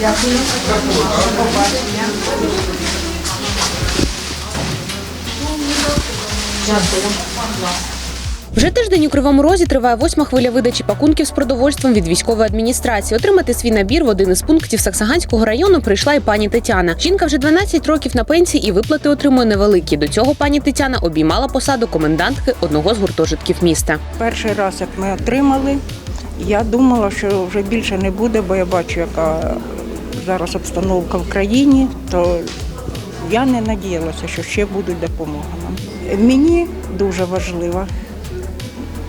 Дякую. До побачення. Дякую. Вже тиждень у Кривому Розі триває восьма хвиля видачі пакунків з продовольством від військової адміністрації. Отримати свій набір в один із пунктів Саксаганського району прийшла і пані Тетяна. Жінка вже 12 років на пенсії і виплати отримує невеликі. До цього пані Тетяна обіймала посаду комендантки одного з гуртожитків міста. Перший раз, як ми отримали, я думала, що вже більше не буде, бо я бачу, яка зараз обстановка в країні, то я не надіялася, що ще будуть допомога нам. Мені дуже важливо.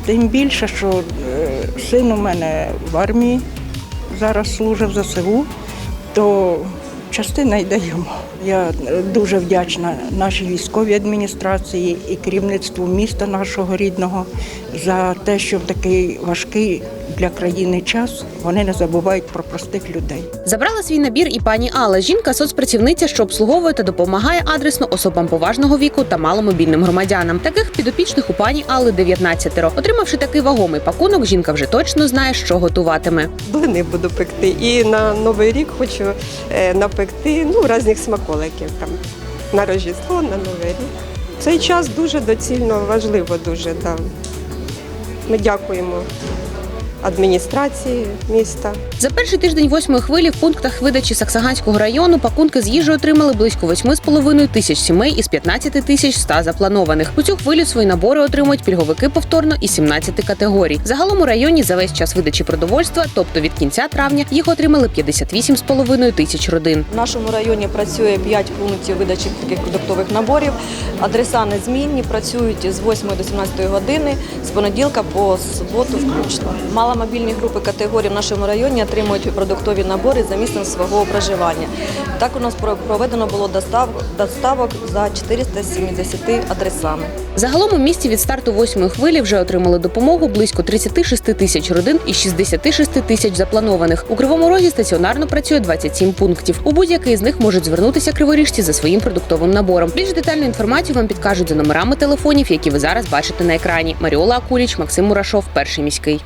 Тим більше, що е, син у мене в армії зараз служив в ЗСУ, то частина йде йому. Я дуже вдячна нашій військовій адміністрації і керівництву міста нашого рідного за те, що в такий важкий для країни час вони не забувають про простих людей. Забрала свій набір і пані Алла. Жінка соцпрацівниця, що обслуговує та допомагає адресно особам поважного віку та маломобільним громадянам. Таких підопічних у пані Алли 19. Отримавши такий вагомий пакунок, жінка вже точно знає, що готуватиме. блини буду пекти. І на Новий рік хочу е, напекти ну, різних смаколиків там, на Рождество, на Новий рік. Цей час дуже доцільно, важливо дуже. Да. Ми дякуємо адміністрації міста. За перший тиждень восьмої хвилі в пунктах видачі Саксаганського району пакунки з їжею отримали близько 8,5 тисяч сімей із 15 тисяч 100 запланованих. У цю хвилю свої набори отримують пільговики повторно із 17 категорій. Загалом у районі за весь час видачі продовольства, тобто від кінця травня, їх отримали 58,5 тисяч родин. В нашому районі працює 5 пунктів видачі таких продуктових наборів. Адреса незмінні, працюють з 8 до 17 години, з понеділка по суботу включно. Маломобільні групи категорій в нашому районі отримують продуктові набори за місцем свого проживання. Так у нас про- проведено було достав- доставок за 470 адресами. Загалом у місті від старту восьмої хвилі вже отримали допомогу близько 36 тисяч родин і 66 тисяч запланованих. У кривому розі стаціонарно працює 27 пунктів. У будь-який з них можуть звернутися криворіжці за своїм продуктовим набором. Більш детальну інформацію вам підкажуть за номерами телефонів, які ви зараз бачите на екрані. Маріола Акуліч, Максим Мурашов, перший міський.